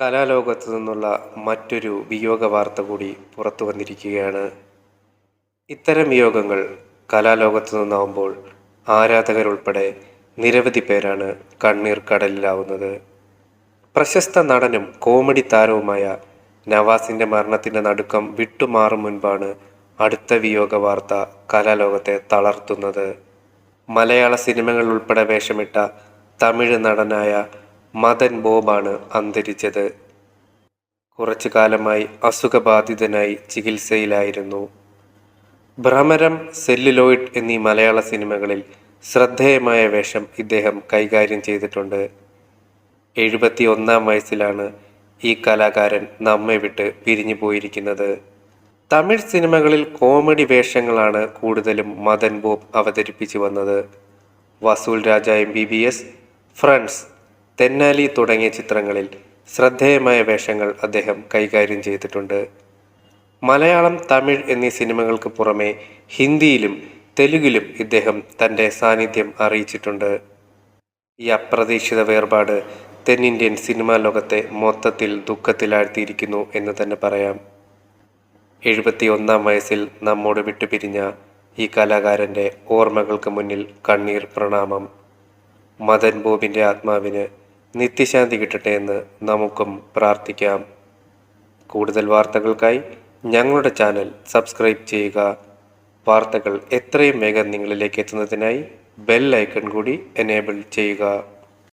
കലാലോകത്തു നിന്നുള്ള മറ്റൊരു വിയോഗ വാർത്ത കൂടി പുറത്തു വന്നിരിക്കുകയാണ്. ഇത്തരം വിയോഗങ്ങൾ കലാലോകത്തു നിന്നാവുമ്പോൾ ആരാധകരുൾപ്പെടെ നിരവധി പേരാണ് കണ്ണീർ കടലിലാവുന്നത് പ്രശസ്ത നടനും കോമഡി താരവുമായ നവാസിന്റെ മരണത്തിന്റെ നടുക്കം വിട്ടുമാറും മുൻപാണ് അടുത്ത വിയോഗ വാർത്ത കലാലോകത്തെ തളർത്തുന്നത്. മലയാള സിനിമകളിൽ ഉൾപ്പെടെ വേഷമിട്ട തമിഴ് നടനായ മദൻ ബോബാണ് അന്തരിച്ചത്. കുറച്ചു കാലമായി അസുഖബാധിതനായി ചികിത്സയിലായിരുന്നു. ഭ്രമരം സെല്ലുലോയിഡ് എന്നീ മലയാള സിനിമകളിൽ ശ്രദ്ധേയമായ വേഷം ഇദ്ദേഹം കൈകാര്യം ചെയ്തിട്ടുണ്ട്. എഴുപത്തി ഒന്നാം വയസ്സിലാണ് ഈ കലാകാരൻ നമ്മെ വിട്ട് പിരിഞ്ഞു പോയിരിക്കുന്നത്. തമിഴ് സിനിമകളിൽ കോമഡി വേഷങ്ങളാണ് കൂടുതലും മദൻ ബോബ് അവതരിപ്പിച്ചു വന്നത്. Vasool Raja M B B S Friends Thenali തുടങ്ങിയ ചിത്രങ്ങളിൽ ശ്രദ്ധേയമായ വേഷങ്ങൾ അദ്ദേഹം കൈകാര്യം ചെയ്തിട്ടുണ്ട്. മലയാളം തമിഴ് എന്നീ സിനിമകൾക്ക് പുറമെ ഹിന്ദിയിലും തെലുങ്കിലും ഇദ്ദേഹം തന്റെ സാന്നിധ്യം അറിയിച്ചിട്ടുണ്ട്. ഈ അപ്രതീക്ഷിത വേർപാട് തെന്നിന്ത്യൻ സിനിമാ ലോകത്തെ മൊത്തത്തിൽ ദുഃഖത്തിലാഴ്ത്തിയിരിക്കുന്നു എന്ന് തന്നെ പറയാം. എഴുപത്തി ഒന്നാം വയസ്സിൽ നമ്മോട് വിട്ടുപിരിഞ്ഞ ഈ കലാകാരന്റെ ഓർമ്മകൾക്ക് മുന്നിൽ കണ്ണീർ പ്രണാമം. മദൻ ബോബിന്റെ ആത്മാവിന് നിത്യശാന്തി കിട്ടട്ടെ എന്ന് നമുക്കും പ്രാർത്ഥിക്കാം. കൂടുതൽ വാർത്തകൾക്കായി ഞങ്ങളുടെ ചാനൽ സബ്സ്ക്രൈബ് ചെയ്യുക. വാർത്തകൾ എത്രയും വേഗം നിങ്ങളിലേക്ക് എത്തുന്നതിനായി ബെൽ ഐക്കൺ കൂടി എനേബിൾ ചെയ്യുക.